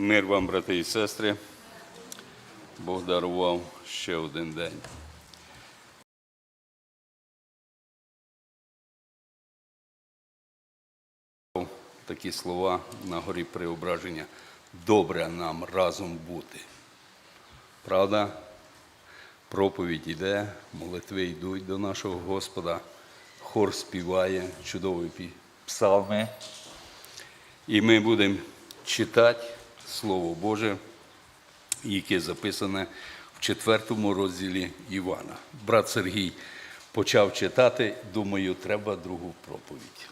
Мир вам, брати і сестри. Бог дарував ще один день. Такі слова на горі преображення. Добре нам разом бути. Правда? Проповідь іде, молитви йдуть до нашого Господа, хор співає чудові псалми. І ми будемо читати Слово Боже, яке записане в четвертому розділі Івана. Брат Сергій почав читати, думаю, треба другу проповідь.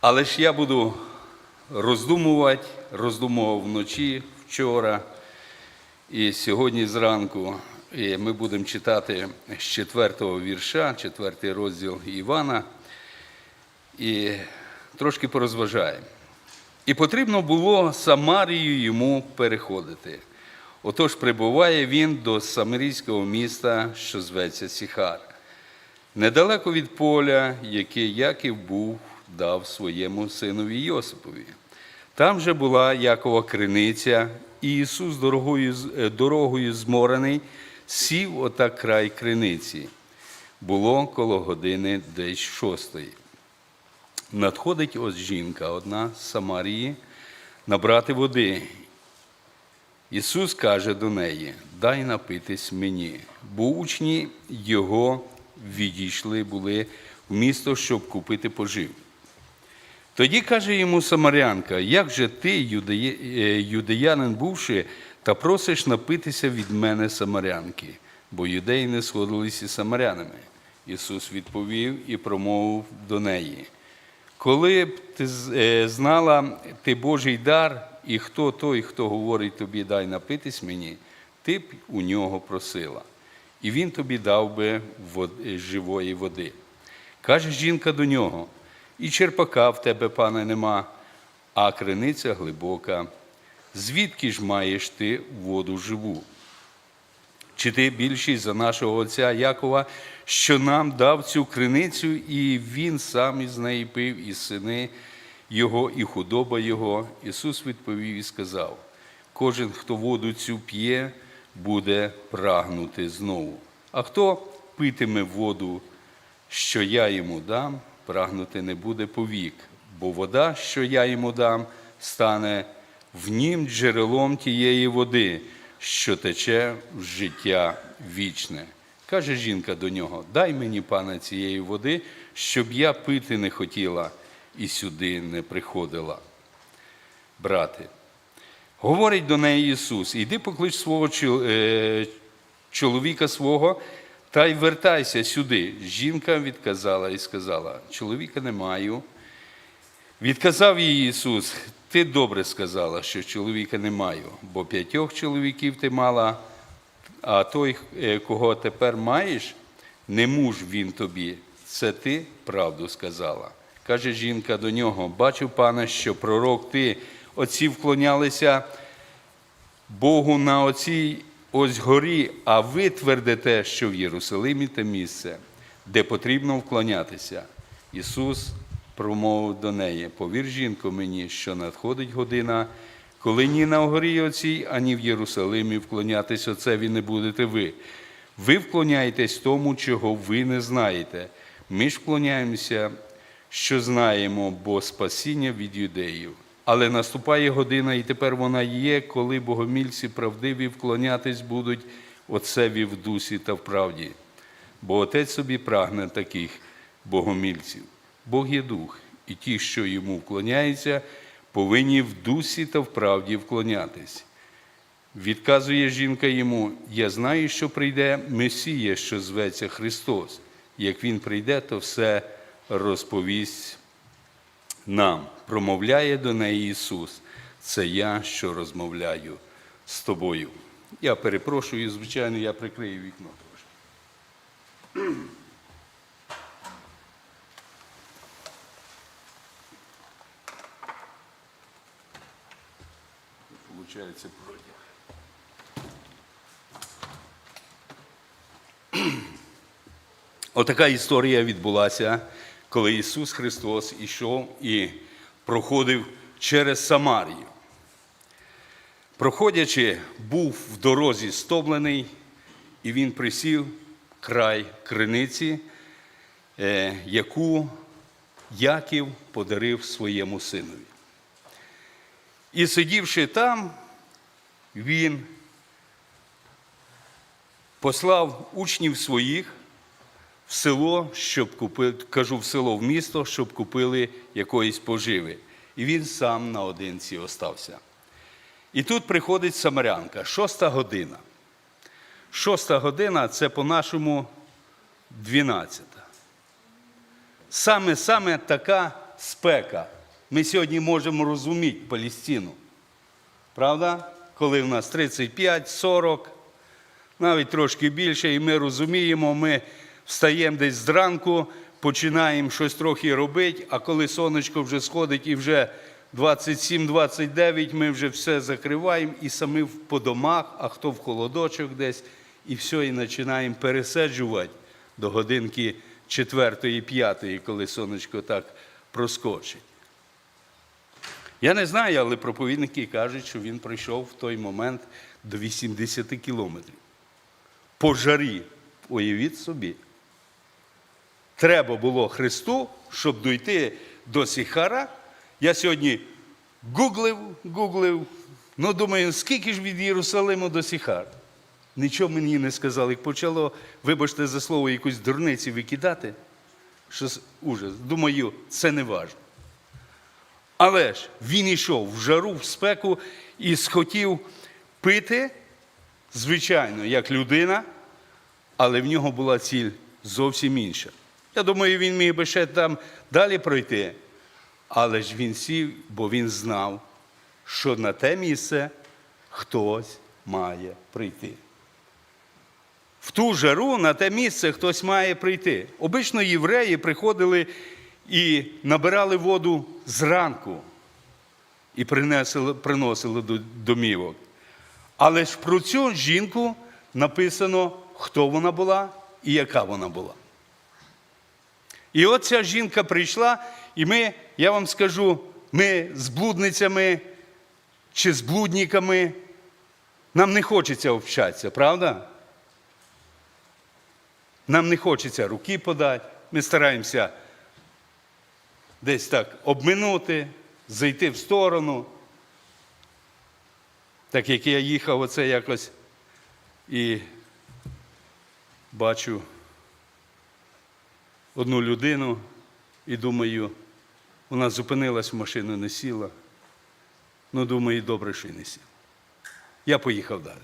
Але ж я буду роздумувати, роздумував вночі, вчора і сьогодні зранку. І ми будемо читати з четвертого вірша, четвертий розділ Івана. І трошки порозважаємо. І потрібно було Самарію йому переходити. Отож прибуває він до самарійського міста, що зветься Сіхар, недалеко від поля, яке Яків був дав своєму синові Йосипові. Там же була Якова криниця, і Ісус дорогою, е, дорогою зморений, сів отак край криниці. Було коло години десь шостої. Надходить ось жінка одна з Самарії набрати води. Ісус каже до неї: Дай напитись мені, бо учні його відійшли були в місто, щоб купити пожив. Тоді каже йому Самарянка: Як же ти, е, юдеянин бувши, та просиш напитися від мене Самарянки, бо юдеї не сходилися з самарянами. Ісус відповів і промовив до неї. Коли б ти е, знала ти Божий дар, і хто той, хто говорить тобі, дай напитись мені, ти б у нього просила, і він тобі дав би е, живої води. Каже жінка до нього: і черпака в тебе, пане, нема, а криниця глибока. Звідки ж маєш ти воду живу? Чи ти більший за нашого отця Якова, що нам дав цю криницю, і він сам із неї пив, і сини його, і худоба його? Ісус відповів і сказав: кожен, хто воду цю п'є, буде прагнути знову. А хто питиме воду, що я йому дам, прагнути не буде повік, бо вода, що я йому дам, стане в нім джерелом тієї води, що тече в життя вічне. Каже жінка до нього: Дай мені, пане, цієї води, щоб я пити не хотіла і сюди не приходила. Брати, говорить до неї Ісус: Іди поклич свого е, чоловіка свого та й вертайся сюди. Жінка відказала і сказала: Чоловіка не маю. Відказав їй Ісус, ти добре сказала, що чоловіка не маю, бо п'ятьох чоловіків ти мала, а той, е, кого тепер маєш, не муж він тобі. Це ти правду сказала. Каже жінка до нього: бачу, пане, що пророк ти, отці вклонялися Богу на оцій ось горі, а ви твердите, що в Єрусалимі те місце, де потрібно вклонятися. Ісус промовив до неї: Повір, жінко, мені, що надходить година, коли ні на горі оцій, ані в Єрусалимі вклонятись Отцеві не будете ви. Ви вклоняєтесь тому, чого ви не знаєте. Ми ж вклоняємося, що знаємо, бо спасіння від юдеїв. Але наступає година, і тепер вона є, коли богомільці правдиві вклонятись будуть Отцеві в дусі та в правді. Бо Отець собі прагне таких богомільців. Бог є дух, і ті, що йому вклоняються, повинні в дусі та в правді вклонятись. Відказує жінка йому: Я знаю, що прийде Месія, що зветься Христос. Як Він прийде, то все розповість нам. Промовляє до неї Ісус. Це я, що розмовляю з тобою. Я перепрошую, звичайно, я прикрию вікно трошки. Протяг. Отака історія відбулася, коли Ісус Христос ішов і проходив через Самарію. Проходячи, був в дорозі стомлений, і він присів край криниці, е, яку Яків подарив своєму синові. І сидівши там, він послав учнів своїх в село, щоб купити, кажу, в село, в місто, щоб купили якоїсь поживи. І він сам наодинці остався. І тут приходить самарянка, шоста година. Шоста година це по-нашому 12. Саме саме така спека. Ми сьогодні можемо розуміти Палістину. Правда? Коли в нас 35, 40, навіть трошки більше, і ми розуміємо, ми встаємо десь зранку, починаємо щось трохи робити, а коли сонечко вже сходить і вже 27-29, ми вже все закриваємо і самі по домах, а хто в холодочок десь, і все, і починаємо пересаджувати до годинки 4-5, коли сонечко так проскочить. Я не знаю, але проповідники кажуть, що він прийшов в той момент до 80 кілометрів. По жарі, уявіть собі. Треба було Христу, щоб дійти до Сіхара. Я сьогодні гуглив, гуглив, ну думаю, скільки ж від Єрусалиму до Сіхара? Нічого мені не сказали. Як почало, вибачте за слово, якусь дурниці викидати, що ужас. Думаю, це не важливо. Але ж він йшов в жару, в спеку і схотів пити, звичайно, як людина, але в нього була ціль зовсім інша. Я думаю, він міг би ще там далі пройти. Але ж він сів, бо він знав, що на те місце хтось має прийти. В ту жару на те місце хтось має прийти. Обично євреї приходили і набирали воду зранку і принесли, приносили до домівок. Але ж про цю жінку написано, хто вона була і яка вона була. І от ця жінка прийшла, і ми, я вам скажу, ми з блудницями чи з блудниками, нам не хочеться общатися, правда? Нам не хочеться руки подати, ми стараємося десь так обминути, зайти в сторону. Так як я їхав оце якось і бачу одну людину і думаю, вона зупинилась в машину, не сіла. Ну, думаю, добре, що й не сіла. Я поїхав далі.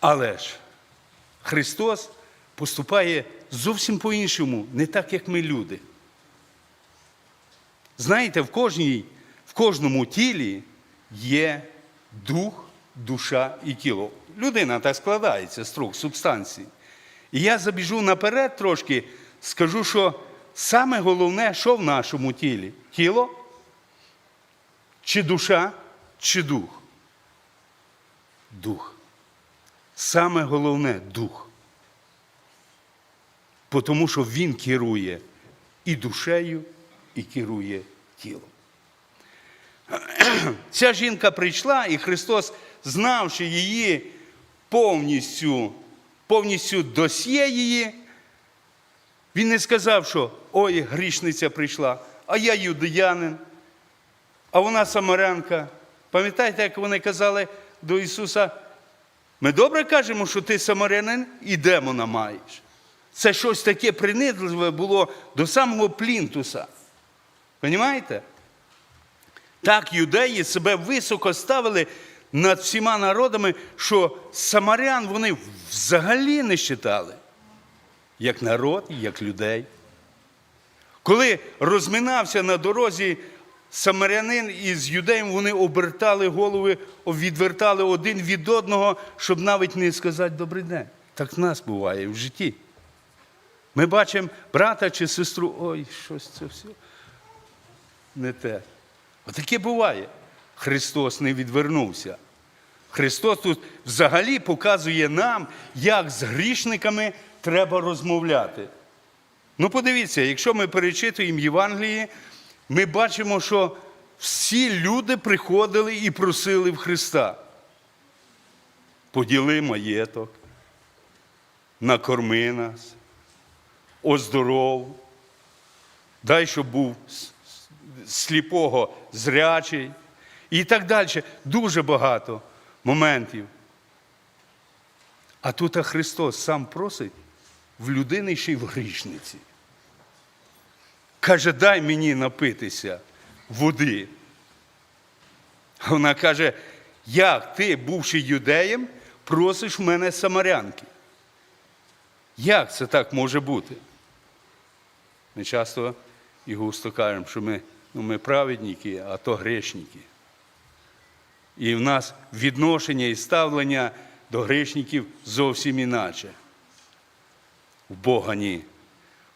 Але ж Христос поступає зовсім по-іншому, не так, як ми люди. Знаєте, в, кожній, в кожному тілі є дух, душа і тіло. Людина так складається з трьох субстанцій. І я забіжу наперед трошки, скажу, що саме головне, що в нашому тілі? Тіло чи душа, чи дух? Дух. Саме головне дух. Тому що він керує і душею, і керує тілом. Ця жінка прийшла, і Христос, знавши її повністю, повністю досьє її, він не сказав, що ой, грішниця прийшла, а я юдеянин, а вона самарянка. Пам'ятаєте, як вони казали до Ісуса? Ми добре кажемо, що ти самарянин і демона маєш. Це щось таке принизливе було до самого плінтуса. Понімаєте? Так юдеї себе високо ставили над всіма народами, що самарян вони взагалі не вважали. Як народ, як людей. Коли розминався на дорозі самарянин із юдеєм, вони обертали голови, відвертали один від одного, щоб навіть не сказати добрий день. Так в нас буває в житті. Ми бачимо брата чи сестру, ой, щось це все не те. Отаке буває. Христос не відвернувся. Христос тут взагалі показує нам, як з грішниками треба розмовляти. Ну, подивіться, якщо ми перечитуємо Євангелії, ми бачимо, що всі люди приходили і просили в Христа. Поділи маєток, накорми нас, оздоров, дай, щоб був сліпого зрячий і так далі. Дуже багато моментів. А тут Христос сам просить в людини ще й в грішниці. Каже, дай мені напитися води. Вона каже, як ти, бувши юдеєм, просиш в мене самарянки? Як це так може бути? Ми часто і густо кажемо, що ми, ну, ми праведники, а то грешники. І в нас відношення і ставлення до грешників зовсім іначе. В Бога ні.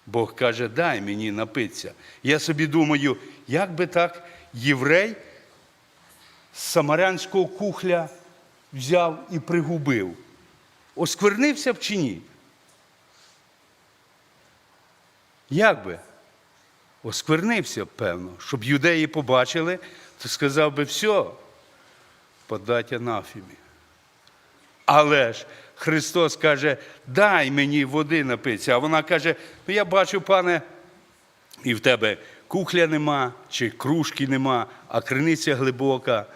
Бог каже, дай мені напитися. Я собі думаю, як би так єврей з самарянського кухля взяв і пригубив. Осквернився б чи ні? Як би? Осквернився певно, щоб юдеї побачили, то сказав би, все, подать анафімі. Але ж Христос каже, дай мені води напитися. А вона каже: ну я бачу, пане, і в тебе кухля нема, чи кружки нема, а криниця глибока.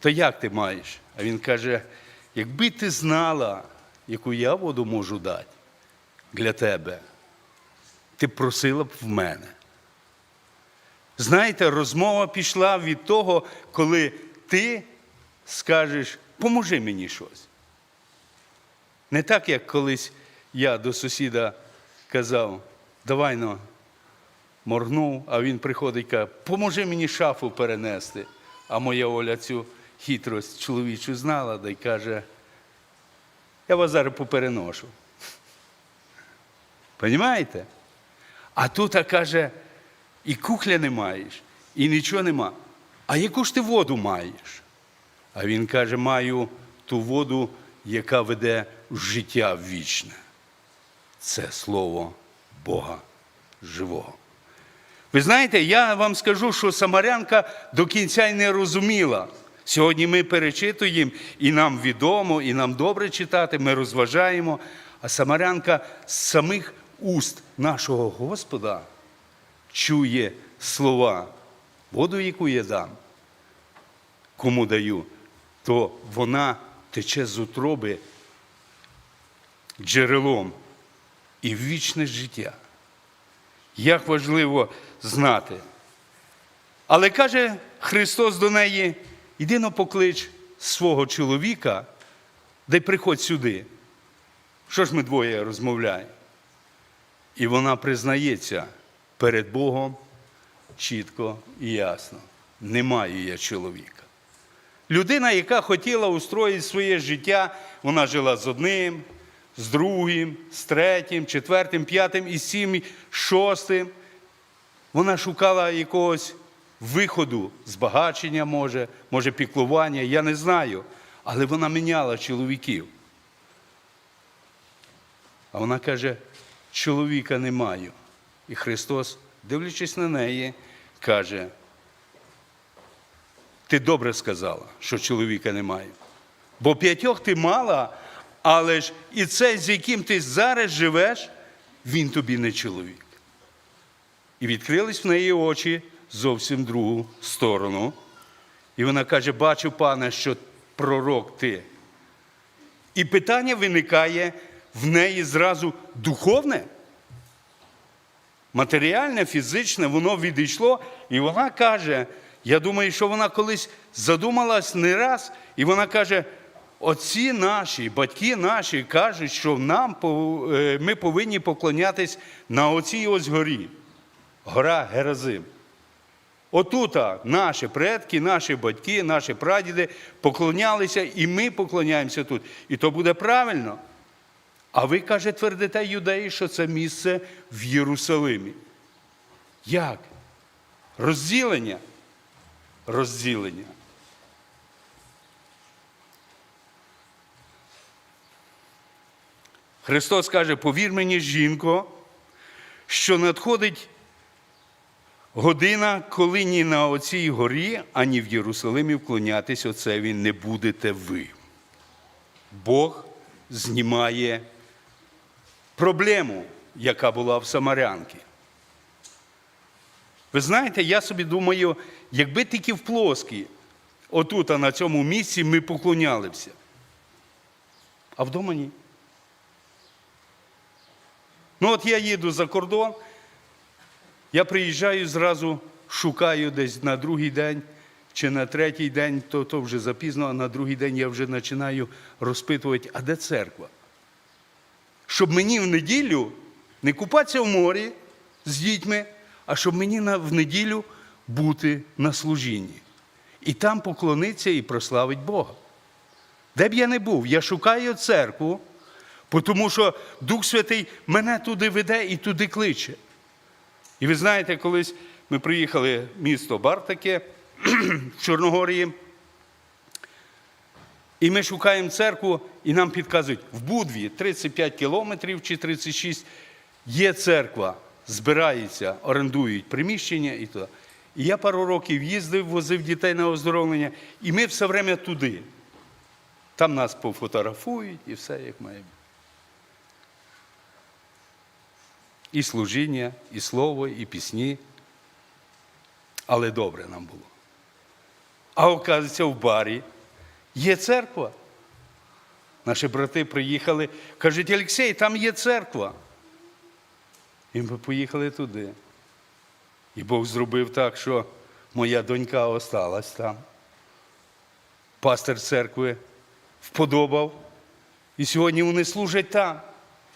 То як ти маєш? А він каже: якби ти знала, яку я воду можу дати для тебе, ти просила б в мене. Знаєте, розмова пішла від того, коли ти скажеш, поможи мені щось. Не так, як колись я до сусіда казав, давай но, моргнув, а він приходить і каже, поможи мені шафу перенести. А моя Оля цю хитрость чоловічу знала, да й каже, я вас зараз попереношу. Понімаєте? А тут каже, і кухля не маєш, і нічого нема. А яку ж ти воду маєш? А він каже, маю ту воду, яка веде життя вічне. Це слово Бога живого. Ви знаєте, я вам скажу, що Самарянка до кінця й не розуміла. Сьогодні ми перечитуємо, і нам відомо, і нам добре читати, ми розважаємо. А Самарянка з самих уст нашого Господа чує слова, воду, яку я дам, кому даю, то вона тече з утроби джерелом і в вічне життя. Як важливо знати. Але каже Христос до неї: іди но поклич свого чоловіка, да й приходь сюди. Що ж ми двоє розмовляємо? І вона признається перед Богом чітко і ясно. Не маю я чоловіка. Людина, яка хотіла устроїти своє життя, вона жила з одним, з другим, з третім, четвертим, п'ятим, і сім, шостим. Вона шукала якогось виходу, збагачення, може, може, піклування, я не знаю. Але вона міняла чоловіків. А вона каже, чоловіка не маю. І Христос, дивлячись на неї, каже, ти добре сказала, що чоловіка немає. Бо п'ятьох ти мала, але ж і цей, з яким ти зараз живеш, він тобі не чоловік. І відкрились в неї очі зовсім другу сторону. І вона каже: бачу, пане, що пророк ти. І питання виникає в неї зразу духовне, матеріальне, фізичне, воно відійшло, і вона каже: я думаю, що вона колись задумалась не раз, і вона каже: отці наші, батьки наші кажуть, що нам е, ми повинні поклонятись на оцій ось горі, гора Геразим. Отута наші предки, наші батьки, наші прадіди поклонялися, і ми поклоняємося тут. І то буде правильно. А ви, каже, твердите юдеї, що це місце в Єрусалимі. Як? Розділення. Розділення. Христос каже: повір мені, жінко, що надходить Година, коли ні на оцій горі, ані в Єрусалимі вклонятись Отцеві не будете ви. Бог знімає проблему, яка була в Самарянки. Ви знаєте, я собі думаю, якби тільки в плоскі, отут, а на цьому місці ми поклонялися. А вдома ні. Ну, от я їду за кордон, я приїжджаю зразу, шукаю десь на другий день чи на третій день, то, то вже запізно, а на другий день я вже починаю розпитувати, а де церква? Щоб мені в неділю не купатися в морі з дітьми, а щоб мені в неділю бути на служінні. І там поклонитися і прославити Бога. Де б я не був, я шукаю церкву, тому що Дух Святий мене туди веде і туди кличе. І ви знаєте, колись ми приїхали в місто Бартаке в Чорногорії, і ми шукаємо церкву, і нам підказують, в Будві 35 кілометрів чи 36 є церква, збираються, орендують приміщення і то. І я пару років їздив, возив дітей на оздоровлення, і ми все время туди. Там нас пофотографують і все як має бути. І служіння, і слово, і пісні. Але добре нам було. А оказується, в барі є церква. Наші брати приїхали, кажуть, Олексій, там є церква. І ми поїхали туди. І Бог зробив так, що моя донька осталась там. Пастор церкви вподобав. І сьогодні вони служать там.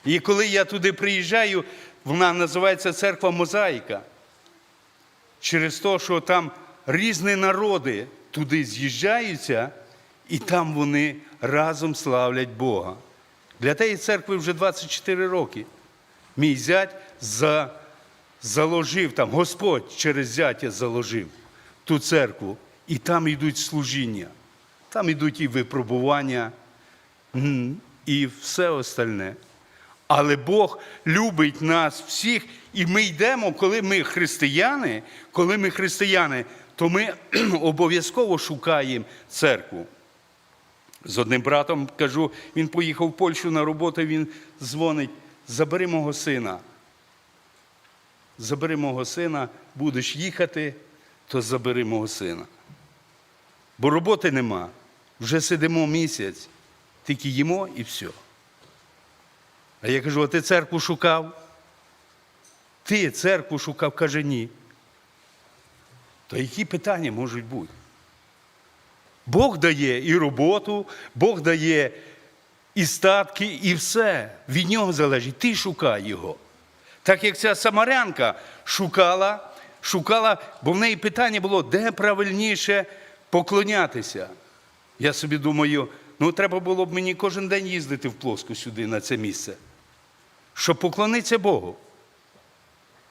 І коли я туди приїжджаю, вона називається церква Мозаїка. Через те, що там різні народи туди з'їжджаються, і там вони разом славлять Бога. Для тієї церкви вже 24 роки. Мій зять за, заложив там, Господь через зятя заложив ту церкву, і там йдуть служіння, там йдуть і випробування, і все остальне. Але Бог любить нас всіх, і ми йдемо, коли ми християни, коли ми християни, то ми обов'язково шукаємо церкву. З одним братом кажу, він поїхав в Польщу на роботу, він дзвонить, забери мого сина. Забери мого сина, будеш їхати, то забери мого сина. Бо роботи нема. Вже сидимо місяць, тільки їмо і все. А я кажу, а ти церкву шукав? Ти церкву шукав, каже, ні. То які питання можуть бути? Бог дає і роботу, Бог дає і статки, і все. Від нього залежить. Ти шукай його. Так як ця самарянка шукала, шукала, бо в неї питання було, де правильніше поклонятися. Я собі думаю, ну треба було б мені кожен день їздити в плоску сюди, на це місце, щоб поклонитися Богу.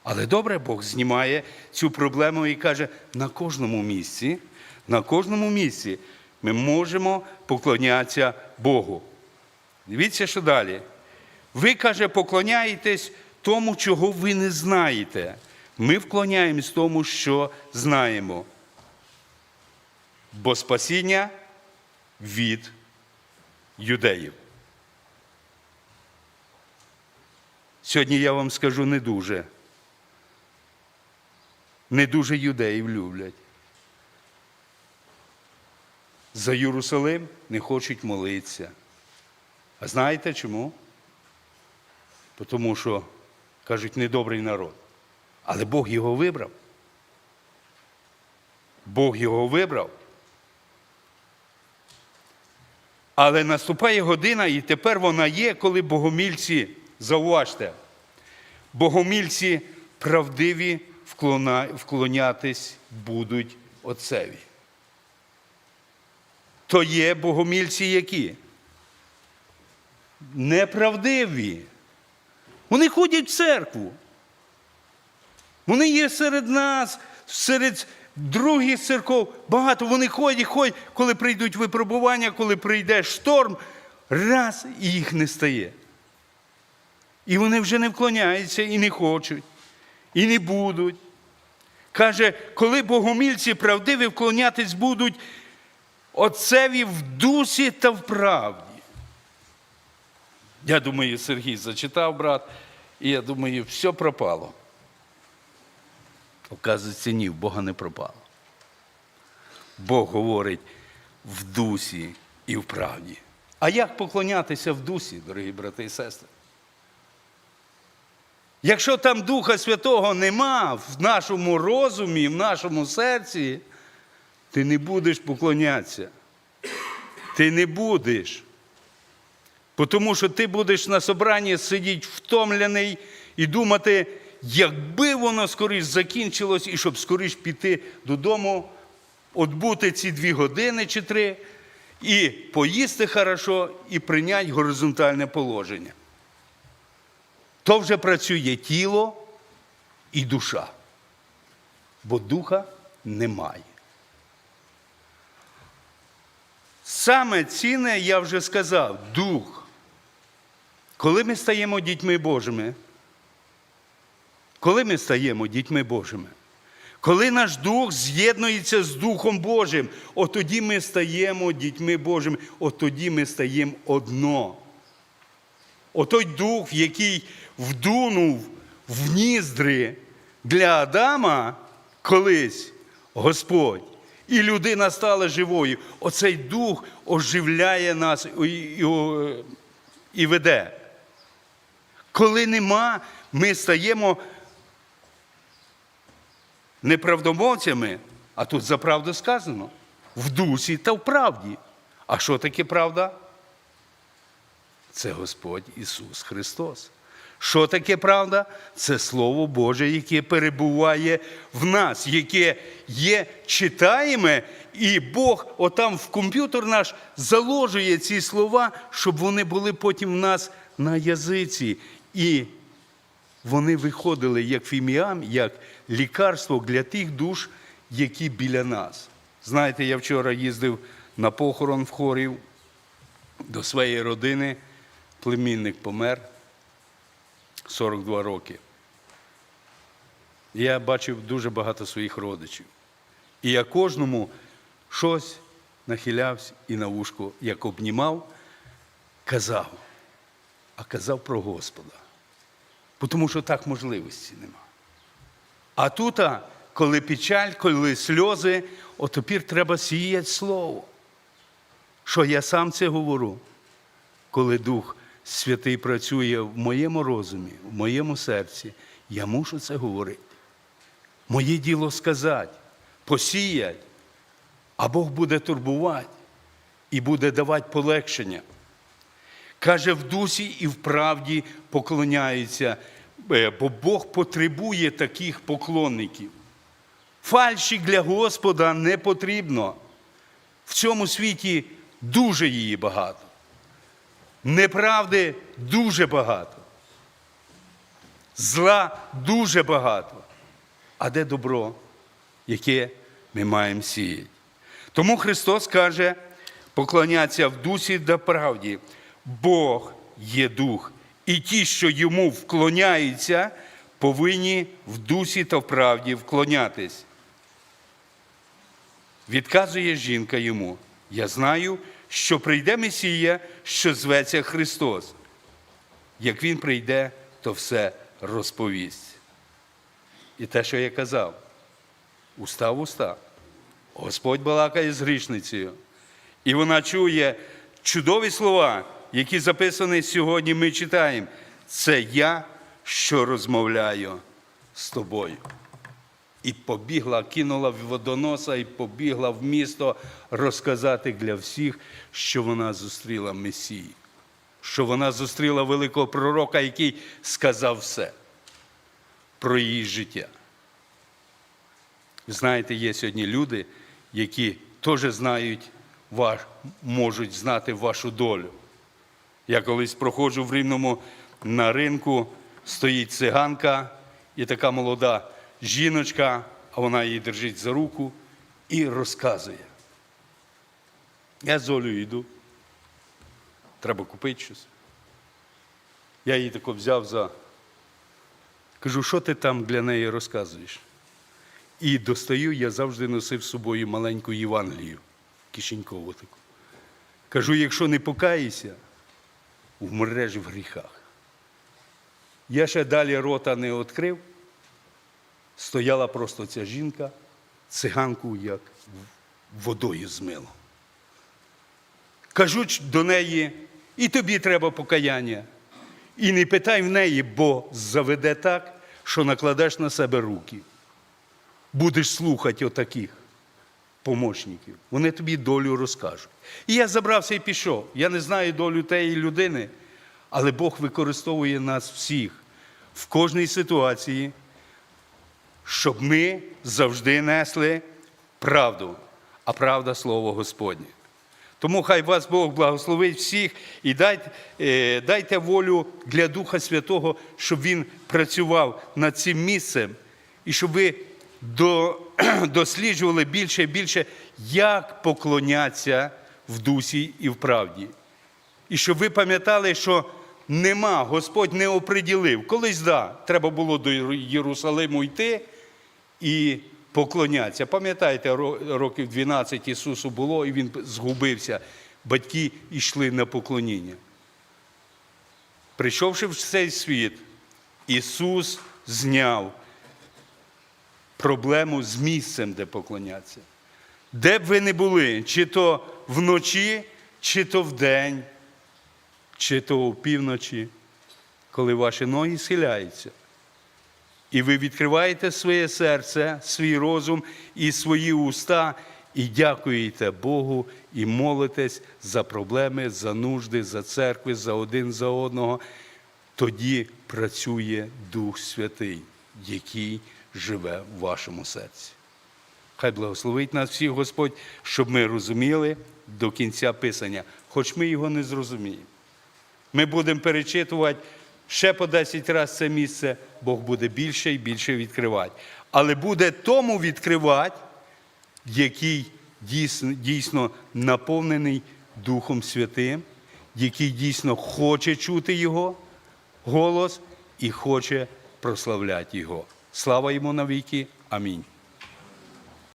Але добре, Бог знімає цю проблему і каже, на кожному місці, на кожному місці ми можемо поклонятися Богу. Дивіться, що далі. Ви, каже, поклоняєтесь тому, чого ви не знаєте. Ми вклоняємось тому, що знаємо. Бо спасіння від юдеїв. Сьогодні я вам скажу не дуже. Не дуже юдеїв люблять. За Єрусалим не хочуть молитися. А знаєте чому? Тому що, кажуть, недобрий народ. Але Бог його вибрав. Бог його вибрав. Але наступає година, і тепер вона є, коли богомільці, зауважте, богомільці правдиві вклонятись будуть Отцеві. То є богомільці які? Неправдиві. Вони ходять в церкву. Вони є серед нас, серед других церков. Багато вони ходять, ходять, коли прийдуть випробування, коли прийде шторм, раз і їх не стає. І вони вже не вклоняються і не хочуть, і не будуть. Каже, коли богомільці правдиві вклонятись будуть Отцеві в дусі та в правді. Я думаю, Сергій зачитав, брат, і я думаю, все пропало. Оказується, ні, в Бога не пропало. Бог говорить в дусі і в правді. А як поклонятися в дусі, дорогі брати і сестри? Якщо там Духа Святого нема в нашому розумі, в нашому серці, ти не будеш поклонятися. Ти не будеш. Тому що ти будеш на собранні сидіти втомлений і думати, якби воно скоріш закінчилось, і щоб скоріш піти додому, отбути ці дві години чи три, і поїсти хорошо, і прийняти горизонтальне положення. То вже працює тіло і душа, бо духа немає. Саме цінне, я вже сказав, дух. Коли ми стаємо дітьми Божими, коли ми стаємо дітьми Божими, коли наш дух з'єднується з Духом Божим, от тоді ми стаємо дітьми Божими, от тоді ми стаємо одно. Отой дух, який вдунув в ніздри для Адама колись Господь, і людина стала живою. Оцей дух оживляє нас і, і, і веде. Коли нема, ми стаємо неправдомовцями, а тут за правду сказано, в дусі та в правді. А що таке правда? Це Господь Ісус Христос. Що таке правда? Це Слово Боже, яке перебуває в нас, яке є читаємо, і Бог отам в комп'ютер наш заложує ці слова, щоб вони були потім в нас на язиці. І вони виходили як фіміам, як лікарство для тих душ, які біля нас. Знаєте, я вчора їздив на похорон в хорів до своєї родини, племінник помер 42 роки. Я бачив дуже багато своїх родичів. І я кожному щось нахилявся і на вушко, як обнімав, казав, а казав про Господа. Тому що так можливості нема. А тут, коли печаль, коли сльози, от тепер треба сіяти слово. Що я сам це говорю, коли Дух Святий працює в моєму розумі, в моєму серці, я мушу це говорити. Моє діло сказати, посіять, а Бог буде турбувати і буде давати полегшення. Каже, в дусі і в правді поклоняються, е, бо Бог потребує таких поклонників. Фальші для Господа не потрібно. В цьому світі дуже її багато. Неправди дуже багато. Зла дуже багато. А де добро, яке ми маємо сіяти? Тому Христос каже, поклоняться в дусі та правді. Бог є дух, і ті, що йому вклоняються, повинні в дусі та в правді вклонятись. Відказує жінка йому: Я знаю, що прийде Месія, що зветься Христос. Як Він прийде, то все розповість. І те, що я казав, уста в уста. Господь балакає з грішницею. І вона чує чудові слова, які записані сьогодні, ми читаємо. Це я, що розмовляю з тобою. І побігла, кинула водоноса і побігла в місто розказати для всіх, що вона зустріла Месію, що вона зустріла великого пророка, який сказав все про її життя. Знаєте, є сьогодні люди, які теж знають, можуть знати вашу долю. Я колись проходжу в Рівному на ринку, стоїть циганка і така молода жіночка, а вона її держить за руку і розказує. Я з Олею йду. Треба купити щось. Я її тако взяв за. Кажу, що ти там для неї розказуєш? І достаю, я завжди носив з собою маленьку Євангелію, кишенькову таку. Кажу, якщо не покаєшся, вмреш в гріхах. Я ще далі рота не відкрив. Стояла просто ця жінка, циганку як водою змило. Кажуть до неї, і тобі треба покаяння. І не питай в неї, бо заведе так, що накладеш на себе руки. Будеш слухати отаких помощників. Вони тобі долю розкажуть. І я забрався і пішов. Я не знаю долю тієї людини, але Бог використовує нас всіх в кожній ситуації, щоб ми завжди несли правду, а правда слово Господнє. Тому хай вас Бог благословить всіх і дайте, е, дайте волю для Духа Святого, щоб Він працював над цим місцем, і щоб ви до, досліджували більше і більше, як поклонятися в дусі і в правді. І щоб ви пам'ятали, що нема, Господь не оприділив. Колись да, треба було до Єрусалиму йти і поклонятися. Пам'ятаєте, років 12 Ісусу було, і Він згубився. Батьки йшли на поклоніння. Прийшовши в цей світ, Ісус зняв проблему з місцем, де поклонятися. Де б ви не були, чи то вночі, чи то вдень, чи то опівночі, коли ваші ноги схиляються. І ви відкриваєте своє серце, свій розум і свої уста, і дякуєте Богу, і молитесь за проблеми, за нужди, за церкви, за один за одного. Тоді працює Дух Святий, який живе в вашому серці. Хай благословить нас всіх Господь, щоб ми розуміли до кінця Писання, хоч ми його не зрозуміємо. Ми будемо перечитувати ще по 10 разів це місце, Бог буде більше і більше відкривати. Але буде тому відкривати, який дійсно, наповнений Духом Святим, який дійсно хоче чути Його голос і хоче прославляти Його. Слава йому навіки. Амінь.